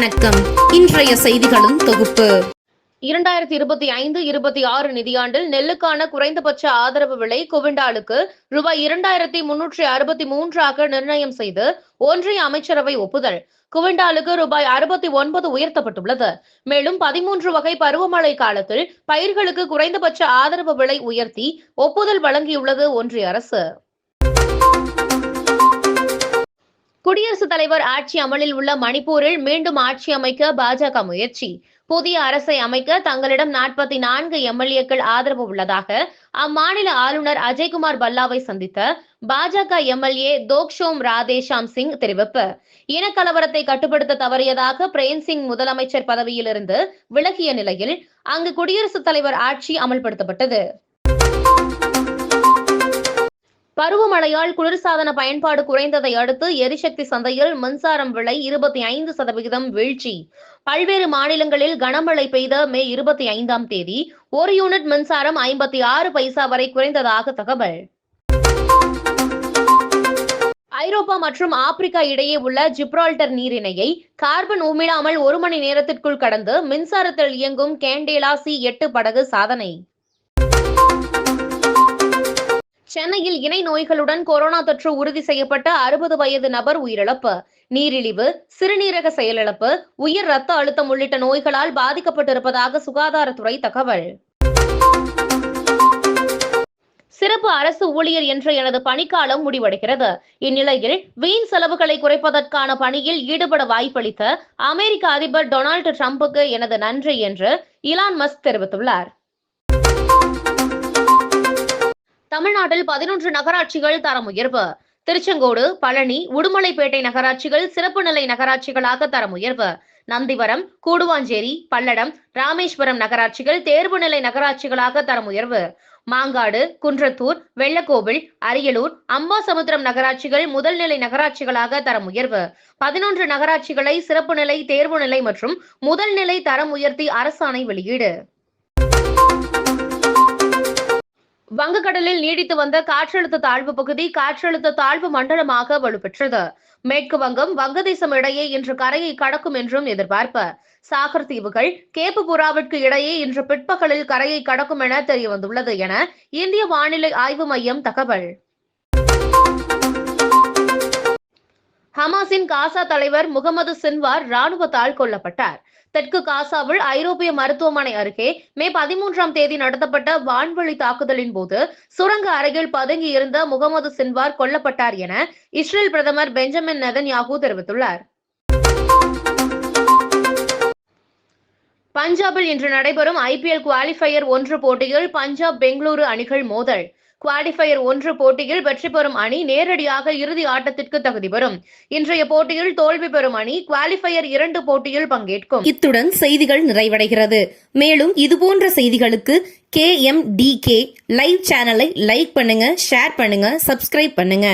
வணக்கம். இன்றைய செய்திகளும் தொகுப்பு. இரண்டாயிரத்தி இருபத்தி ஐந்து இருபத்தி ஆறு நிதியாண்டில் நெல்லுக்கான குறைந்தபட்ச ஆதரவு விலை குவிண்டாலுக்கு ரூபாய் இரண்டாயிரத்தி முன்னூற்றி அறுபத்தி மூன்றாக நிர்ணயம் செய்து ஒன்றிய அமைச்சரவை ஒப்புதல். குவிண்டாலுக்கு ரூபாய் அறுபத்தி ஒன்பது உயர்த்தப்பட்டுள்ளது. மேலும் பதிமூன்று வகை பருவமழை காலத்தில் பயிர்களுக்கு குறைந்தபட்ச ஆதரவு விலை உயர்த்தி ஒப்புதல் வழங்கியுள்ளது ஒன்றிய அரசு. குடியரசுத் தலைவர் ஆட்சி அமலில் உள்ள மணிப்பூரில் மீண்டும் ஆட்சி அமைக்க பாஜக முயற்சி. புதிய அரசை அமைக்க தங்களிடம் நாற்பத்தி நான்கு எம்எல்ஏக்கள் ஆதரவு உள்ளதாக அம்மாநில ஆளுநர் அஜய்குமார் பல்லாவை சந்தித்த பாஜக எம்எல்ஏ தோக்ஷோம் ராதேஷாம் சிங் தெரிவிப்பு. இனக்கலவரத்தை கட்டுப்படுத்த தவறியதாக பிரேம் சிங் முதலமைச்சர் பதவியிலிருந்து விலகிய நிலையில் அங்கு குடியரசுத் தலைவர் ஆட்சி அமல்படுத்தப்பட்டது. பருவமழையால் குளிர்சாதன பயன்பாடு குறைந்ததை அடுத்து எரிசக்தி சந்தையில் மின்சாரம் விலை இருபத்தி ஐந்து சதவிகிதம் வீழ்ச்சி. பல்வேறு மாநிலங்களில் கனமழை பெய்த மே இருபத்தி ஐந்தாம் தேதி ஒரு யூனிட் மின்சாரம் ஐம்பத்தி ஆறு பைசா வரை குறைந்ததாக தகவல். ஐரோப்பா மற்றும் ஆப்பிரிக்கா இடையே உள்ள ஜிப்ரால்டர் நீரிணையை கார்பன் உமிழாமல் ஒரு மணி நேரத்திற்குள் கடந்து மின்சாரத்தில் இயங்கும் கேண்டேலா சி எட்டு படகு சாதனை. சென்னையில் இணை நோய்களுடன் கொரோனா தொற்று உறுதி செய்யப்பட்ட அறுபது வயது நபர் உயிரிழப்பு. நீரிழிவு சிறுநீரக செயலிழப்பு உயர் ரத்த அழுத்தம் உள்ளிட்ட நோய்களால் பாதிக்கப்பட்டிருப்பதாக சுகாதாரத்துறை தகவல். சிறப்பு அரசு ஊழியர் என்ற எனது பணிக்காலம் முடிவடைகிறது. இந்நிலையில் வீண் செலவுகளை குறைப்பதற்கான பணியில் ஈடுபட வாய்ப்பளித்த அமெரிக்க அதிபர் டொனால்டு டிரம்புக்கு எனது நன்றி என்று இலான் மஸ்க் தெரிவித்துள்ளார். தமிழ்நாட்டில் பதினொன்று நகராட்சிகள் தரம் உயர்வு திருச்செங்கோடு பழனி உடுமலைப்பேட்டை நகராட்சிகள் சிறப்பு நிலை நகராட்சிகளாக தரம் உயர்வு நந்திவரம் கூடுவாஞ்சேரி பல்லடம் ராமேஸ்வரம் நகராட்சிகள் தேர்வு நிலை நகராட்சிகளாக தரம் உயர்வு மாங்காடு குன்றத்தூர் வெள்ளக்கோவில் அரியலூர் அம்பாசமுத்திரம் நகராட்சிகள் முதல்நிலை நகராட்சிகளாக தரம் உயர்வு பதினொன்று நகராட்சிகளை சிறப்பு நிலை தேர்வு நிலை மற்றும் முதல்நிலை தரம் உயர்த்தி அரசாணை வெளியீடு. வங்கக்கடலில் நீடித்து வந்த காற்றழுத்த தாழ்வு பகுதி காற்றழுத்த தாழ்வு மண்டலமாக வலுப்பெற்றது. மேற்கு வங்கம் வங்கதேசம் இடையே இன்று கரையை கடக்கும் என்றும் எதிர்பார்ப்பு. சாகர் தீவுகள் கேப்புபுராவிற்கு இடையே இன்று பிற்பகலில் கரையை கடக்கும் என தெரியவந்துள்ளது என இந்திய வானிலை ஆய்வு மையம் தகவல். ஹமாஸின் காசா தலைவர் முகமது சின்வார் ராணுவத்தால் கொல்லப்பட்டார். தெற்கு காசாவில் ஐரோப்பிய மருத்துவமனை அருகே மே பதிமூன்றாம் தேதி நடத்தப்பட்ட வான்வழி தாக்குதலின் போது சுரங்க அருகில் பதுங்கி இருந்த முகமது சின்வார் கொல்லப்பட்டார் என இஸ்ரேல் பிரதமர் பெஞ்சமின் நெதன்யாகு தெரிவித்துள்ளார். பஞ்சாபில் இன்று நடைபெறும் ஐபிஎல் குவாலிஃபயர் ஒன்று போட்டியில் பஞ்சாப் பெங்களூரு அணிகள் மோதல். குவாலிஃபயர் ஒன்று போட்டியில் வெற்றி பெறும் அணி நேரடியாக இறுதி ஆட்டத்திற்கு தகுதி பெறும். இன்றைய போட்டியில் தோல்வி பெறும் அணி குவாலிஃபயர் இரண்டு போட்டியில் பங்கேற்கும். இத்துடன் செய்திகள் நிறைவடைகிறது. மேலும் இதுபோன்ற செய்திகளுக்கு K M D K live சேனலை லைக் பண்ணுங்க ஷேர் பண்ணுங்க சப்ஸ்கிரைப் பண்ணுங்க.